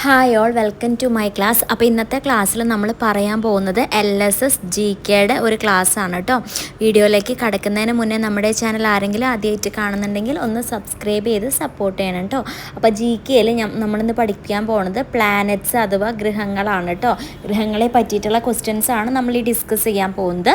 Hi all welcome to my class അപ്പോൾ ഇന്നത്തെ ക്ലാസ്സിൽ നമ്മൾ പറയാൻ പോകുന്നത് എൽ എസ് എസ് ജി കെയുടെ ഒരു ക്ലാസ് ആണ് കേട്ടോ വീഡിയോയിലേക്ക് കടക്കുന്നതിന് മുന്നേ നമ്മുടെ ചാനൽ ആരെങ്കിലും ആദ്യമായിട്ട് കാണുന്നുണ്ടെങ്കിൽ ഒന്ന് സബ്സ്ക്രൈബ് ചെയ്ത് സപ്പോർട്ട് ചെയ്യണം കേട്ടോ അപ്പോൾ ജി കെയിൽ നമ്മളിന്ന് പഠിക്കാൻ പോകുന്നത് പ്ലാനറ്റ്സ് അഥവാ ഗ്രഹങ്ങളാണ് കേട്ടോ ഗ്രഹങ്ങളെ പറ്റിയിട്ടുള്ള ക്വസ്റ്റ്യൻസ് ആണ് നമ്മൾ ഈ ഡിസ്കസ് ചെയ്യാൻ പോകുന്നത്.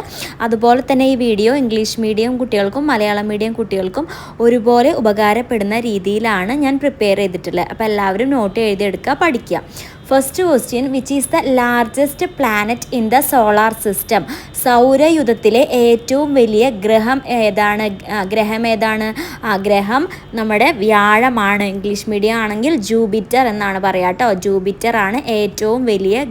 അതുപോലെ തന്നെ ഈ വീഡിയോ ഇംഗ്ലീഷ് മീഡിയം കുട്ടികൾക്കും മലയാളം മീഡിയം കുട്ടികൾക്കും ഒരുപോലെ ഉപകാരപ്പെടുന്ന രീതിയിലാണ് ഞാൻ പ്രിപ്പയർ ചെയ്തിട്ടുള്ളത്. അപ്പോൾ എല്ലാവരും നോട്ട് എഴുതിയെടുക്കുക പഠിക്കുക. First question which is the largest planet in the solar system സൗരയുധത്തിലെ ഏറ്റവും വലിയ ഗ്രഹം ഏതാണ്? ഗ്രഹം ഏതാണ്? ആ ഗ്രഹം നമ്മുടെ വ്യാഴമാണ്. ഇംഗ്ലീഷ് മീഡിയം ആണെങ്കിൽ ജൂപിറ്റർ എന്നാണ് പറയുക കേട്ടോ. ജൂപിറ്റർ ആണ് ഏറ്റവും വലിയ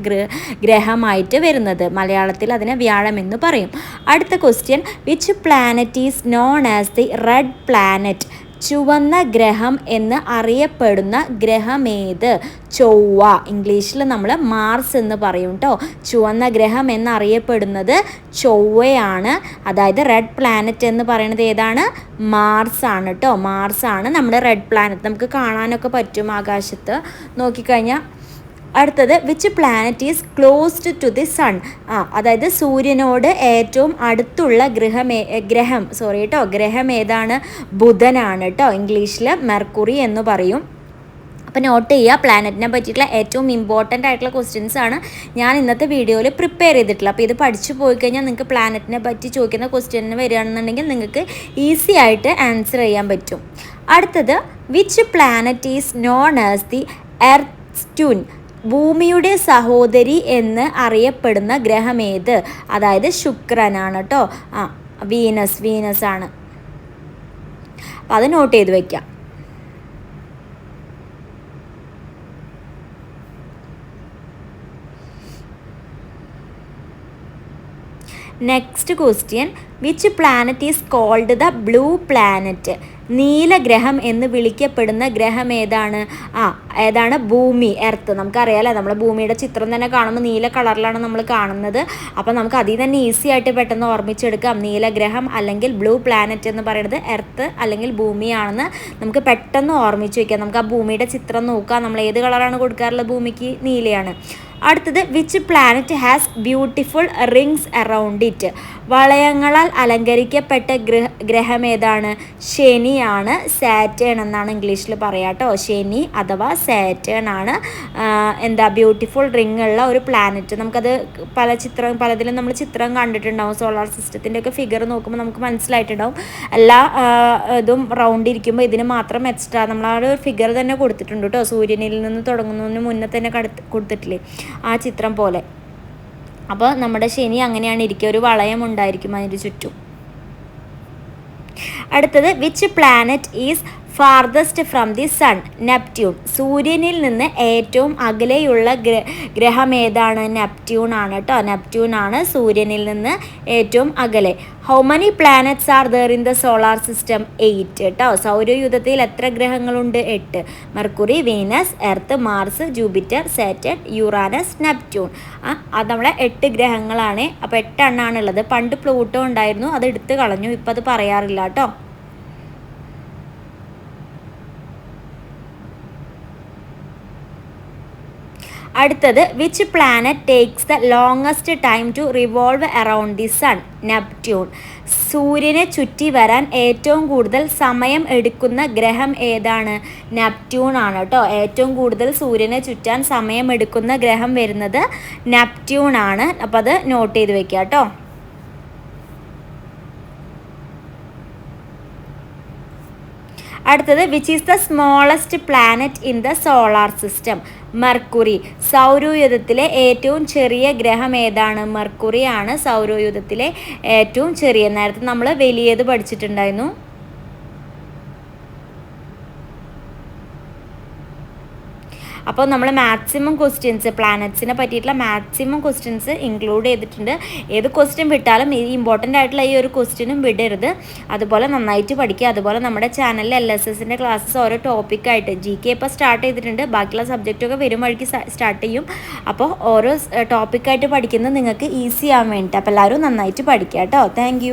ഗ്രഹമായിട്ട് വരുന്നത്. മലയാളത്തിൽ അതിനെ വ്യാഴം എന്ന് പറയും. അടുത്ത question which planet is known as the red planet ചുവന്ന ഗ്രഹം എന്ന് അറിയപ്പെടുന്ന ഗ്രഹമേത്? ചൊവ്വ. ഇംഗ്ലീഷിൽ നമ്മൾ മാർസ് എന്ന് പറയും കേട്ടോ ചുവന്ന ഗ്രഹം എന്നറിയപ്പെടുന്നത് ചൊവ്വയാണ്. അതായത് റെഡ് പ്ലാനറ്റ് എന്ന് പറയുന്നത് ഏതാണ്? മാർസ് ആണ് കേട്ടോ മാർസ് ആണ് നമ്മുടെ റെഡ് പ്ലാനറ്റ്. നമുക്ക് കാണാനൊക്കെ പറ്റും ആകാശത്ത്. നോക്കിക്കഴിഞ്ഞാൽ അടുത്തത് which planet is closed to the sun ആ അതായത് സൂര്യനോട് ഏറ്റവും അടുത്തുള്ള ഗ്രഹമേ ഗ്രഹം. സോറി കേട്ടോ ഗ്രഹം ഏതാണ്? ബുധനാണ് കേട്ടോ ഇംഗ്ലീഷിൽ മെർക്കുറി എന്ന് പറയും. അപ്പോൾ നോട്ട് ചെയ്യുക പ്ലാനറ്റിനെ പറ്റിയിട്ടുള്ള ഏറ്റവും ഇമ്പോർട്ടന്റ് ആയിട്ടുള്ള ക്വസ്റ്റ്യൻസ് ആണ് ഞാൻ ഇന്നത്തെ വീഡിയോയിൽ പ്രിപ്പയർ ചെയ്തിട്ടുള്ളത്. അപ്പോൾ ഇത് പഠിച്ചു പോയി കഴിഞ്ഞാൽ നിങ്ങൾക്ക് പ്ലാനറ്റിനെ പറ്റി ചോദിക്കുന്ന ക്വസ്റ്റ്യന് വരികയാണെന്നുണ്ടെങ്കിൽ നിങ്ങൾക്ക് ഈസി ആയിട്ട് ആൻസർ ചെയ്യാൻ പറ്റും. അടുത്തത് which planet is known as the earth സ്റ്റൂൻ ഭൂമിയുടെ സഹോദരി എന്ന് അറിയപ്പെടുന്ന ഗ്രഹമേത്? അതായത് ശുക്രനാണ് കേട്ടോ ആ വീനസ് വീനസ് ആണ്. അപ്പം അത് നോട്ട് ചെയ്ത് വയ്ക്കാം next question which planet is called the blue planet നീലഗ്രഹം എന്ന് വിളിക്കപ്പെടുന്ന ഗ്രഹം ഏതാണ് ആ ഏതാണ്? ഭൂമി എർത്ത് നമുക്കറിയാലോ നമ്മൾ ഭൂമിയുടെ ചിത്രം തന്നെ കാണുമ്പോൾ നീല കളറിലാണ് നമ്മൾ കാണുന്നത്. അപ്പോൾ നമുക്ക് അതിൽ തന്നെ ഈസി ആയിട്ട് പെട്ടെന്ന് ഓർമ്മിച്ചെടുക്കാം. നീലഗ്രഹം അല്ലെങ്കിൽ ബ്ലൂ പ്ലാനറ്റ് എന്ന് പറയുന്നത് എർത്ത് അല്ലെങ്കിൽ ഭൂമിയാണെന്ന് നമുക്ക് പെട്ടെന്ന് ഓർമ്മിച്ച് വയ്ക്കാം നമുക്ക് ആ ഭൂമിയുടെ ചിത്രം നോക്കാം. നമ്മൾ ഏത് കളറാണ് കൊടുക്കാറുള്ളത് ഭൂമിക്ക്? നീലയാണ്. അടുത്തത് which planet has beautiful rings around it വളയങ്ങളാൽ അലങ്കരിക്കപ്പെട്ട ഗ്രഹ ഗ്രഹം ഏതാണ്? ശനിയാണ് സാറ്റേൺ എന്നാണ് ഇംഗ്ലീഷിൽ പറയാം കേട്ടോ ശനി അഥവാ സാറ്റേൺ ആണ്. എന്താ ബ്യൂട്ടിഫുൾ റിങ് ഉള്ള ഒരു പ്ലാനറ്റ് നമുക്കത് പല ചിത്രം പലതിലും നമ്മൾ ചിത്രം കണ്ടിട്ടുണ്ടാവും. സോളാർ സിസ്റ്റത്തിന്റെ ഒക്കെ ഫിഗർ നോക്കുമ്പോൾ നമുക്ക് മനസ്സിലായിട്ടുണ്ടാവും. എല്ലാ ഇതും റൗണ്ട് ഇരിക്കുമ്പോൾ ഇതിന് മാത്രം എക്സ്ട്രാ നമ്മൾ ആ ഒരു ഫിഗർ തന്നെ കൊടുത്തിട്ടുണ്ട് കേട്ടോ സൂര്യനിൽ നിന്ന് തുടങ്ങുന്നതിന് മുന്നേ തന്നെ കൊടുത്തിട്ടില്ലേ? ആ ചിത്രം പോലെ. അപ്പോൾ നമ്മുടെ ശനി അങ്ങനെയാണ് ഇരിക്കുക. ഒരു വളയം ഉണ്ടായിരിക്കും അതിന് ചുറ്റും. അടുത്തത് which planet is farthest from the sun Neptune സൂര്യനിൽ നിന്ന് ഏറ്റവും അകലെയുള്ള ഗ്രഹം ഏതാണ്? നെപ്റ്റ്യൂൺ ആണ് കേട്ടോ നെപ്റ്റ്യൂൺ ആണ് സൂര്യനിൽ നിന്ന് ഏറ്റവും അകലെ. How many planets are there in the solar system eight കേട്ടോ സൗരയുധത്തിൽ എത്ര ഗ്രഹങ്ങളുണ്ട്? എട്ട്. Mercury Venus Earth Mars Jupiter Saturn Uranus Neptune അത് നമ്മളെ എട്ട് ഗ്രഹങ്ങളാണ്. അപ്പോൾ എട്ടെണ്ണാണുള്ളത് പണ്ട് പ്ലൂട്ടോ ഉണ്ടായിരുന്നു. അത് എടുത്തു കളഞ്ഞു. ഇപ്പം അത് പറയാറില്ല കേട്ടോ അടുത്തത് which planet takes the longest time to revolve around the sun Neptune. സൂര്യനെ ചുറ്റി വരാൻ ഏറ്റവും കൂടുതൽ സമയം എടുക്കുന്ന ഗ്രഹം ഏതാണ്? നെപ്റ്റ്യൂൺ ആണ് കേട്ടോ ഏറ്റവും കൂടുതൽ സൂര്യനെ ചുറ്റാൻ സമയം എടുക്കുന്ന ഗ്രഹം വരുന്നത് നെപ്റ്റ്യൂൺ ആണ്. അപ്പോൾ അത് നോട്ട് ചെയ്ത് വെക്കുക കേട്ടോ അടുത്തത് which is the smallest planet in the solar system Mercury. സൗരയൂഥത്തിലെ ഏറ്റവും ചെറിയ ഗ്രഹം ഏതാണ്? മെർക്കുറിയാണ് സൗരയൂഥത്തിലെ ഏറ്റവും ചെറിയ. നേരത്തെ നമ്മൾ വലിയത് പഠിച്ചിട്ടുണ്ടായിരുന്നു. അപ്പോൾ നമ്മൾ മാക്സിമം ക്വസ്റ്റ്യൻസ് പ്ലാനറ്റ്സിനെ പറ്റിയിട്ടുള്ള മാക്സിമം ക്വസ്റ്റ്യൻസ് ഇൻക്ലൂഡ് ചെയ്തിട്ടുണ്ട്. ഏത് ക്വസ്റ്റ്യൻ വിട്ടാലും ഈ ഇമ്പോർട്ടന്റ് ആയിട്ടുള്ള ഈ ഒരു ക്വസ്റ്റ്യനും വിടരുത്. അതുപോലെ നന്നായിട്ട് പഠിക്കുക. അതുപോലെ നമ്മുടെ ചാനലിൽ എൽ എസ് എസിന്റെ ക്ലാസ്സസ് ഓരോ ടോപ്പിക്കായിട്ട് ജി കെ ഇപ്പോൾ സ്റ്റാർട്ട് ചെയ്തിട്ടുണ്ട്. ബാക്കിയുള്ള സബ്ജക്റ്റൊക്കെ വരും വഴിക്ക് സ്റ്റാർട്ട് ചെയ്യും. അപ്പോൾ ഓരോ ടോപ്പിക്കായിട്ട് പഠിക്കുന്നത് നിങ്ങൾക്ക് ഈസി ആവാൻ വേണ്ടിയിട്ട്. അപ്പോൾ എല്ലാവരും നന്നായിട്ട് പഠിക്കുക കേട്ടോ. താങ്ക്